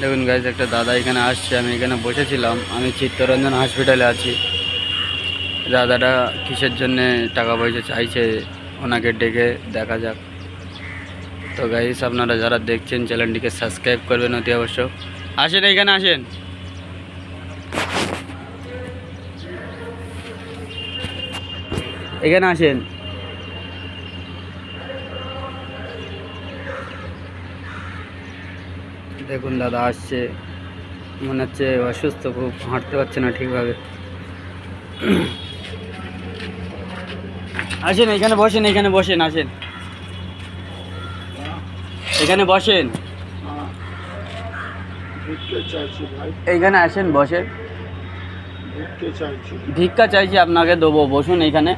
দেখুন গাইজ একটা দাদা এখানে আসছে, আমি এখানে বসেছিলাম। আমি চিত্তরঞ্জন হসপিটালে আছি। দাদাটা কিসের জন্যে টাকা পয়সা চাইছে, ওনাকে ডেকে দেখা যাক। তো গাইজ আপনারা যারা দেখছেন চ্যানেলটিকে সাবস্ক্রাইব করবেন অতি অবশ্য। আসেন এইখানে আসেন। এখানে আসেন। দেখুন দাদা, আসছে। মনে হচ্ছে অসুস্থ, খুব হাঁটতে পারছে না ঠিকভাবে। আসেন, এখানে বসেন এখানে বসেন, আসেন। এখানে বসেন। এইখানে আসেন, বসেন। ভিক্ষা চাইছি আপনাকে দেবো, বসুন এইখানে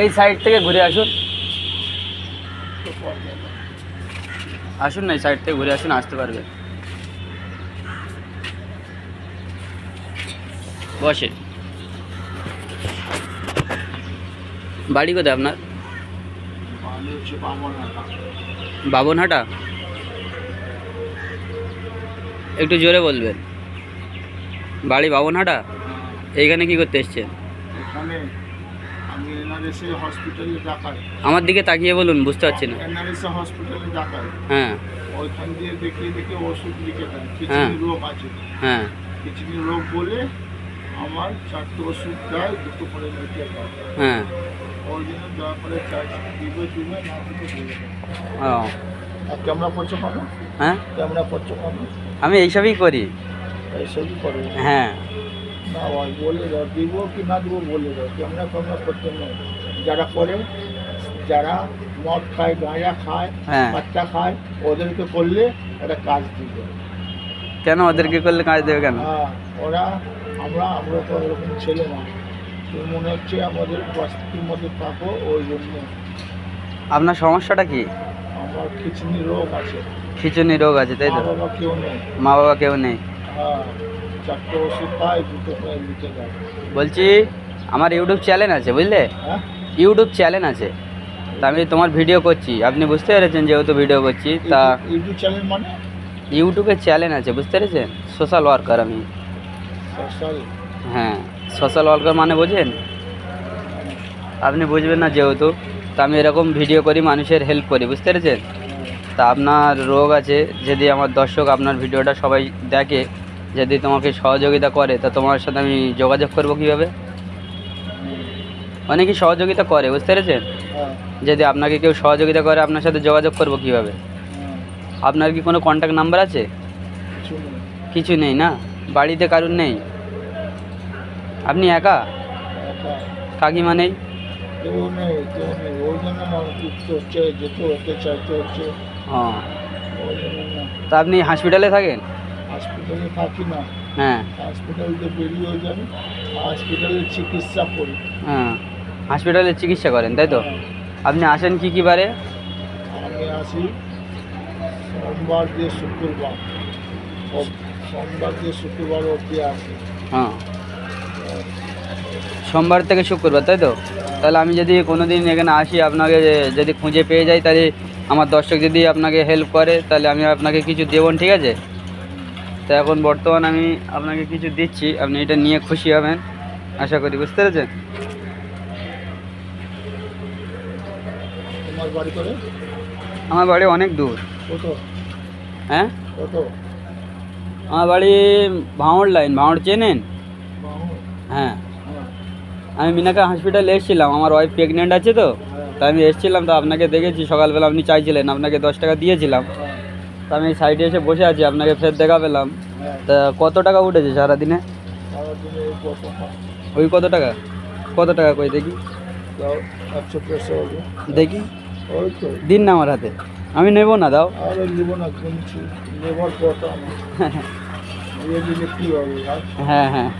এই সাইড থেকে ঘুরে আসুন। আসুন না সাইড থেকে ঘুরে আসুন, আসতে পারবে। বসে। বাড়ি কোথায় আপনার? বাবনহাটা। একটু জোরে বলবেন। বাড়ি বাবনহাটা? এইখানে কি করতে এসছেন? আমি এনআরএসএ হসপিটালে দেখাই আমার দিকে তাকিয়ে বলুন বুঝতে পারছি না। এনআরএসএ হসপিটালে দেখাই হ্যাঁ। ওইখান দিয়ে দেখিয়ে দেখে ওষুধ লিখে দেন হ্যাঁ। কিডনি রোগ আছে। হ্যাঁ। কিডনি রোগ বলে আমার চারটে ওষুধ দেয় দুটো করে লিখে দেয়। হ্যাঁ। ওই জন্য দয়া করে চাইছি দিবে দিবে না দিবে দিবে আর ক্যামেরা করছ কেন হ্যাঁ? ক্যামেরা করছ আমি এইসবই করি। এইসবই করে। হ্যাঁ। বলে দাও দিব কি না দিব বলে দাও ক্যামেরা ক্যামেরা করতে নেই যারা করে যারা মদ খায় গাঁজা খায় হ্যাঁ। বাচ্চা খায় ওদেরকে করলে একটা কাজ দিবে। কেন ওদেরকে করলে কাজ দেবে কেন? হ্যাঁ ওরা আমরা আমরা তো এরকম ছেলে না। মনে হচ্ছে আমাদের বস্তির মধ্যে থাকো ওই জন্য। আপনার সমস্যাটা কি? আমার খিচুনি রোগ আছে। খিচুনি রোগ আছে তাই মা তো বাবা কেউ নেই। মা বাবা কেউ নেই। হ্যাঁ। চারটে ওষুধ দুটো বলছি আমার ইউটিউব চ্যানেল আছে বুঝলে? হ্যাঁ? ইউটিউব চ্যানেল আছে। তা আমি তোমার ভিডিও করছি। আপনি বুঝতে পেরেছেন যেহেতু ভিডিও করছি তা ইউটিউব চ্যানেল মানে? ইউটিউবে চ্যানেল আছে বুঝতে পেরেছেন? সোশ্যাল ওয়ার্কার আমি। সোশ্যাল হ্যাঁ সোশ্যাল ওয়ার্কার মানে বোঝেন? আপনি বুঝবেন না যেহেতু তা আমি এরকম ভিডিও করি মানুষের হেল্প করি বুঝতে পেরেছেন? তা আপনার রোগ আছে যদি আমার দর্শক আপনার ভিডিওটা সবাই দেখে যদি তোমাকে সহযোগিতা করে তা তোমার সাথে আমি যোগাযোগ করব কীভাবে? অনেকেই সহযোগিতা করে বুঝতে পেরেছেন? হ্যাঁ। যদি আপনাকে কেউ সহযোগিতা করে আপনার সাথে যোগাযোগ করব কীভাবে? হ্যাঁ। আপনার কি কোনো কন্ট্যাক্ট নাম্বার আছে? কিছু নেই। না? বাড়িতে কারুর নেই? আপনি একা? কাকিমা নেই? হ্যাঁ তা আপনি হসপিটালে থাকেন? হসপিটালে থাকি না। হ্যাঁ। বেরিয়ে যাই হসপিটালে চিকিৎসা করি। হ্যাঁ হসপিটালে চিকিৎসা করেন তাই তো? আপনি আসেন কি কী বারে? আমি আসি সোমবার দিয়ে শুক্রবার। সোমবার দিয়ে শুক্রবার অবধি আসি। হ্যাঁ। সোমবার থেকে শুক্রবার তাই তো? তাহলে আমি যদি কোনো দিন এখানে আসি আপনাকে যদি খুঁজে পেয়ে যাই তাহলে আমার দর্শক যদি আপনাকে হেল্প করে তাহলে আমি আপনাকে কিছু দেবন ঠিক আছে? তো এখন বর্তমান আমি আপনাকে কিছু দিচ্ছি। আপনি এটা নিয়ে খুশি হবেন। আশা করি বুঝতে পেরেছেন? আমার বাড়ি অনেক দূর। হ্যাঁ? আমার বাড়ি ভাঁড় লাইন। ভাঁড় চেনেন? হ্যাঁ। হ্যাঁ। আমি মিনাকা হসপিটালে এসেছিলাম। আমার ওয়াইফ প্রেগনেন্ট আছে তো। হ্যাঁ। তা আমি এসেছিলাম তো আপনাকে দেখেছি। সকালবেলা আপনি চাইছিলেন। আপনাকে দশ টাকা দিয়েছিলাম। তা আমি সাইডে এসে বসে আছি, আপনাকে ফের দেখা পেলাম। তা কত টাকা উঠেছে সারাদিনে? ওই কত টাকা? কত টাকা কই, দেখি। দেখি। দিন না আমার হাতে। আমি নেব না, দাও। হ্যাঁ হ্যাঁ।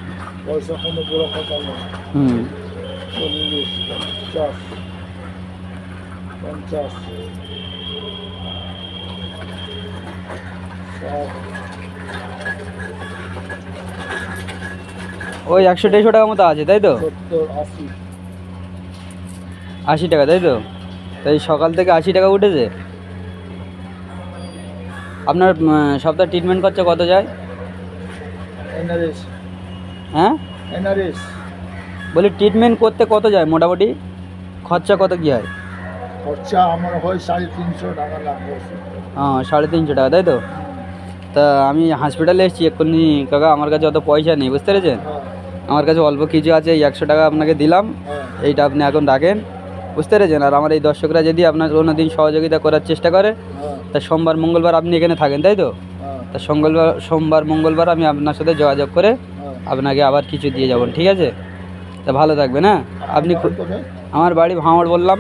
ওই একশো দেড়শো টাকা মতো আছে তাই তো? আশি। টাকা তাই তো? তাই সকাল থেকে আশি টাকা উঠেছে? আপনার সপ্তাহে ট্রিটমেন্ট খরচা কত যায়? হ্যাঁ? এনআরএস। বলি ট্রিটমেন্ট করতে কত যায় মোটামুটি? খরচা কত কী হয়? খরচা আমার হয় সাড়ে তিনশো টাকা লাগবে। হ্যাঁ সাড়ে তিনশো টাকা তাই তো? তা আমি হসপিটালে এসেছি, এক্ষুনি কাকা আমার কাছে অত পয়সা নেই, বুঝতে পেরেছেন? আমার কাছে অল্প কিছু আছে, এই একশো টাকা আপনাকে দিলাম, এইটা আপনি এখন রাখেন, বুঝতে পেরেছেন? আর আমার এই দর্শকরা যদি আপনার কোনো দিন সহযোগিতা করার চেষ্টা করে, তা সোমবার, মঙ্গলবার আপনি এখানে থাকেন, তাই তো? তা মঙ্গলবার সোমবার, মঙ্গলবার আমি আপনার সাথে যোগাযোগ করে আপনাকে আবার কিছু দিয়ে যাবেন ঠিক আছে? তা ভালো থাকবেন হ্যাঁ আপনি আমার বাড়ি ভাঙড় বললাম।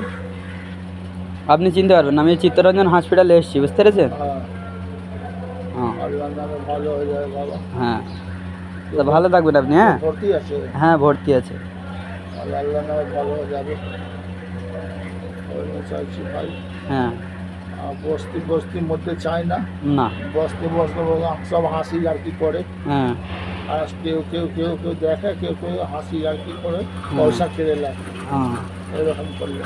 আপনি চিনতে পারবেন আমি চিত্তরঞ্জন হসপিটালে এসেছি, বুঝতে পেরেছেন? হ্যাঁ। হ্যাঁ ভালো। হয়ে। হ্যাঁ থাকবেন আপনি হ্যাঁ? ভর্তি আছে। হ্যাঁ ভর্তি আছে। হয়ে হ্যাঁ। বস্তি বস্তির মধ্যে চাই না। না। বসতে বসতে সব হাসি আর কি করে। হ্যাঁ। আর কেউ কেউ কেউ কেউ দেখে কেউ কেউ হাসি আর কি করে। পয়সা কেড়ে নেয় হ্যাঁ। এরকম করলে।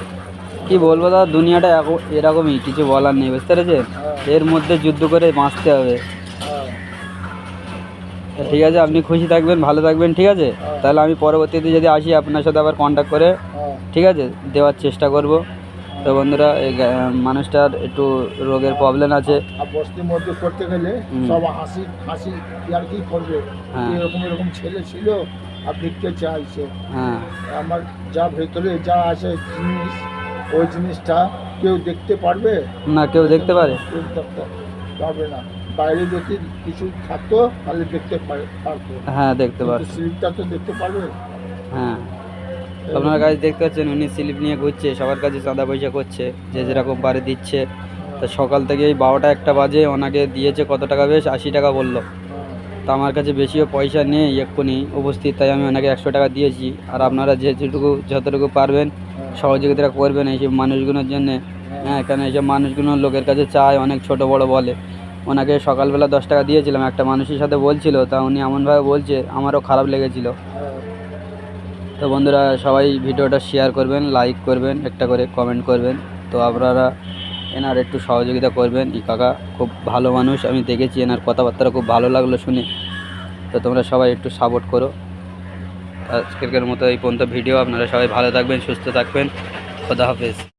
কি বলব দাদা দুনিয়াটা এরকম- এরকমই কিছু বলার নেই বুঝতে পেরেছেন? হ্যাঁ এর মধ্যে যুদ্ধ করে বাঁচতে হবে। ঠিক আছে আপনি খুশি থাকবেন ভালো থাকবেন ঠিক আছে। তাহলে আমি পরবর্তীতে যদি আসি আপনার সাথে আবার কন্ট্যাক্ট করে ঠিক আছে? দেওয়ার চেষ্টা করব। তো বন্ধুরা এই মানুষটার একটু রোগের প্রবলেম আছে। আর বস্তির মধ্যে করতে গেলে সব হাসি হাসি আর কি করবে? হ্যাঁ। এরকম এরকম ছেলে ছিল আর ভিক্ষে চাইছে। হ্যাঁ। আমার যা ভেতরে যা আছে জিনিস ওই জিনিসটা কেউ দেখতে পারবে? না কেউ দেখতে পারে। পারবে না। বাইরে যদি কিছু থাকতো তাহলে দেখতে পারে- পারতো। হ্যাঁ দেখতে পারে কিন্তু স্লিপটা তো দেখতে পারবে? হ্যাঁ। আপনার কাছে দেখতে পাচ্ছেন উনি স্লিপ নিয়ে ঘুরছে সবার কাছে চাঁদা পয়সা করছে যে যেরকম পারে দিচ্ছে। তা সকাল থেকে এই বারোটা একটা বাজে ওনাকে দিয়েছে কত টাকা বেশ? আশি টাকা বলল। তা আমার কাছে বেশিও পয়সা নেই এক্ষুনি উপস্থিত তাই আমি ওনাকে একশো টাকা দিয়েছি। আর আপনারা যে যেটুকু যতটুকু পারবেন সহযোগিতা করবেন এইসব মানুষগুলোর জন্য। হ্যাঁ কেন এইসব মানুষগুলো লোকের কাছে চায়, অনেক ছোট বড় বলে। ওনাকে সকালবেলা দশ টাকা দিয়েছিলাম, একটা মানুষের সাথে বলছিল, তা উনি এমনভাবে বলছে, আমারও খারাপ লেগেছিল। তো বন্ধুরা, সবাই ভিডিওটা শেয়ার করবেন লাইক করবেন, একটা করে কমেন্ট করবেন। তো আপনারা এনার একটু সহযোগিতা করবেন। এই কাকা খুব ভালো মানুষ, আমি দেখেছি, এনার কথাবার্তা খুব ভালো লাগল শুনে। তো তোমরা সবাই একটু সাপোর্ট করো। আজকের মতো এই পর্যন্ত ভিডিও। আপনারা সবাই ভালো থাকবেন সুস্থ থাকবেন। খোদা হাফেজ।